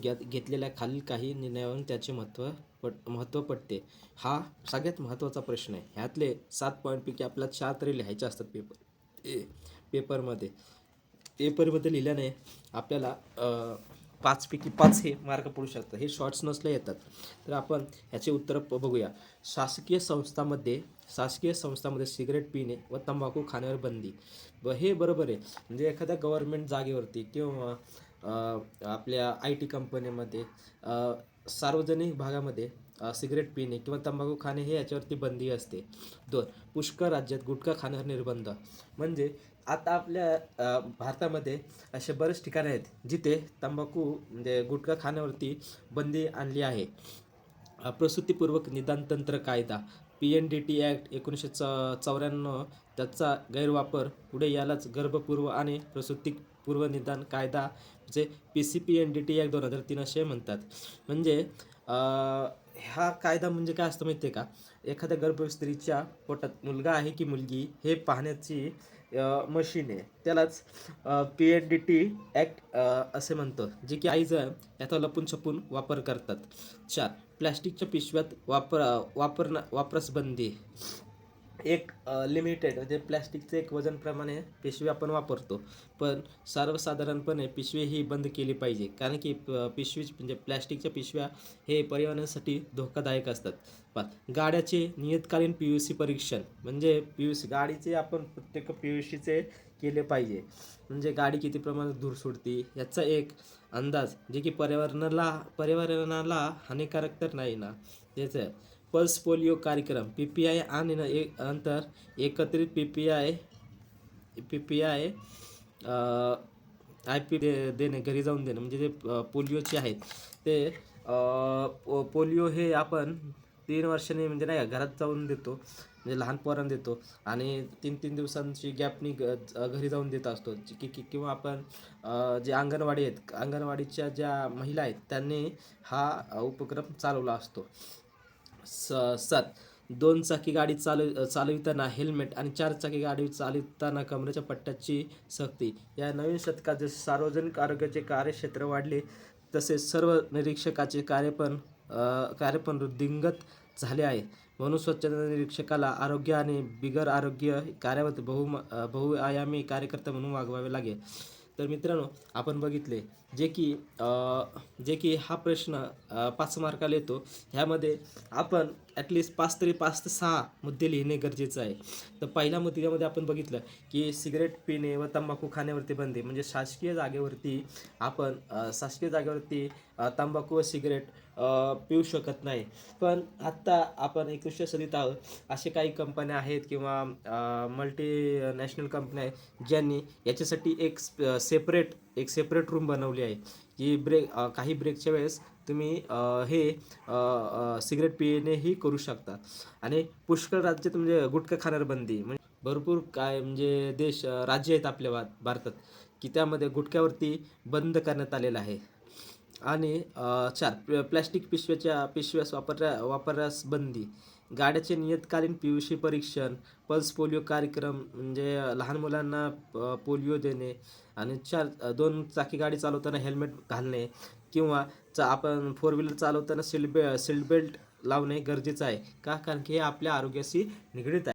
घेत घेतलेल्या खालील काही निर्णयावरून त्याचे महत्त्व पट महत्त्व पटते. हा सगळ्यात महत्त्वाचा प्रश्न आहे. ह्यातले सात पॉईंटपैकी आपल्याला चार तरी लिहायचे असतात पेपर ते पेपरमध्ये पेपरमध्ये लिहिल्याने आपल्याला पाचपैकी पाच हे मार्क पडू शकतात. हे शॉर्ट्स नसले येतात. तर आपण ह्याचे उत्तर प- बघूया. शासकीय संस्थामध्ये शासकीय संस्थामध्ये सिगरेट पिणे व तंबाखू खाण्यावर बंदी. व हे बरोबर आहे. म्हणजे एखाद्या गव्हर्मेंट जागेवरती किंवा आपल्या आय टी कंपनीमध्ये सार्वजनिक भागामध्ये सिगरेट पिणे किंवा तंबाखू खाणे हे याच्यावरती बंदी असते. दोन पुष्कळ राज्यात गुटखा खाण्यावर निर्बंध. म्हणजे आता आपल्या भारतामध्ये असे बरेच ठिकाणे आहेत जिथे तंबाखू म्हणजे गुटखा खाण्यावरती बंदी आणली आहे. प्रसूतीपूर्वक निदान तंत्र कायदा P N D T act एकोणीसशे च चौऱ्याण्णव त्याचा गैरवापर पुढे यालाच गर्भपूर्व आणि प्रसूती पूर्वनिदान कायदा जे P C P N D T act दोन हजार तीन असे म्हणतात. म्हणजे हा कायदा म्हणजे काय असतं माहिती आहे का? एखाद्या गर्भवती स्त्रीच्या पोटात मुलगा आहे की मुलगी हे पाहण्याची मशीन आहे. त्यालाच P N D T act असे म्हणतो. जे की आईचं याचा लपून छपून वापर करतात. चार प्लॅस्टिकच्या पिशव्यात वापर वापरणं वापरास बंदी एक लिमिटेड म्हणजे प्लॅस्टिकचे एक वजनप्रमाणे पिशवी आपण वापरतो. पण सर्वसाधारणपणे पिशवी ही बंद केली पाहिजे. कारण की प- पिशवी म्हणजे प्लॅस्टिकच्या पिशव्या हे पर्यावरणासाठी धोकादायक असतात. पाच गाड्याचे नियतकालीन पी यू सी परीक्षण म्हणजे पी यू सी गाडीचे आपण प्रत्येक पी यू सीचे केले पाहिजे. म्हणजे गाडी किती प्रमाणात धूर सोडते याचा एक अंदाज. जे की पर्यावरणाला पर्यावरणाला हानिकारक तर नाही ना. त्याचं पल्स पोलिओ कार्यक्रम पी पी आय आणि न एक नंतर एकत्रित P P I P P I I P दे देणे घरी जाऊन देणं म्हणजे ते पोलिओचे आहेत ते पो- पोलिओ हे आपण तीन वर्षांनी म्हणजे नाही का घरात जाऊन देतो म्हणजे लहान पोरांना देतो आणि तीन तीन दिवसांची गॅपनी ग घरी जाऊन देत असतो. की किंवा आपण जे अंगणवाडी आहेत अंगणवाडीच्या ज्या महिला आहेत त्यांनी हा उपक्रम चालवला असतो. स सात. दोन चाकी गाडी चालव चालविताना हेल्मेट आणि चार चाकी गाडी चालविताना कमरेच्या पट्ट्याची सक्ती. या नवीन शतकात जसे सार्वजनिक आरोग्याचे कार्यक्षेत्र वाढले तसेच सर्व निरीक्षकाचे कार्य पण कार्य पण वृद्धिंगत झाले आहे. म्हणून स्वच्छता निरीक्षकाला आरोग्य आणि बिगर आरोग्य कार्यावत बहु बहुआयामी कार्यकर्ता म्हणून वागवावे लागेल. तर मित्रांनो आपण बघितले जे की जे की हा प्रश्न पाच मार्काला येतो. ह्यामध्ये आपण ॲटलिस्ट पाच तरी पाच ते सहा मुद्दे लिहिणे गरजेचं आहे. तर पहिल्या मुद्द्यामध्ये आपण बघितलं की सिगरेट पिणे व तंबाखू खाण्यावरती बंदी म्हणजे शासकीय जागेवरती आपण शासकीय जागेवरती तंबाखू व सिगरेट पिऊ शकत नाही. पण आत्ता आपण एकविसशे सदीत आहोत. असे काही कंपन्या आहेत किंवा मल्टी नॅशनल कंपन्या आहेत ज्यांनी याच्यासाठी एक सेपरेट एक सेपरेट रूम बनवली आहे. की ब्रेक काही ब्रेकच्या वेळेस तुम्ही हे सिगरेट पिणेही करू शकता. आणि पुष्कळ राज्यात म्हणजे गुटखा खाणार बंदी. म्हणजे भरपूर काय म्हणजे देश राज्य आहेत आपल्या भारतात की त्यामध्ये गुटख्यावरती बंद करण्यात आलेलं आहे. आणि चार प्लॅस्टिक पिशव्याच्या पिशव्यास वापरल्या वापरण्यास बंदी. गाड्याचे नियतकालीन पी यू सी परीक्षण पल्स पोलिओ कार्यक्रम म्हणजे लहान मुलांना प- पोलिओ देणे आणि चार दोन चाकी गाडी चालवताना हेल्मेट घालणे किंवा चा आपण फोर व्हीलर चालवताना सीट बे सीट बेल्ट लावणे गरजेचं आहे का? कारण की हे आपल्या आरोग्याशी निगडीत आहे.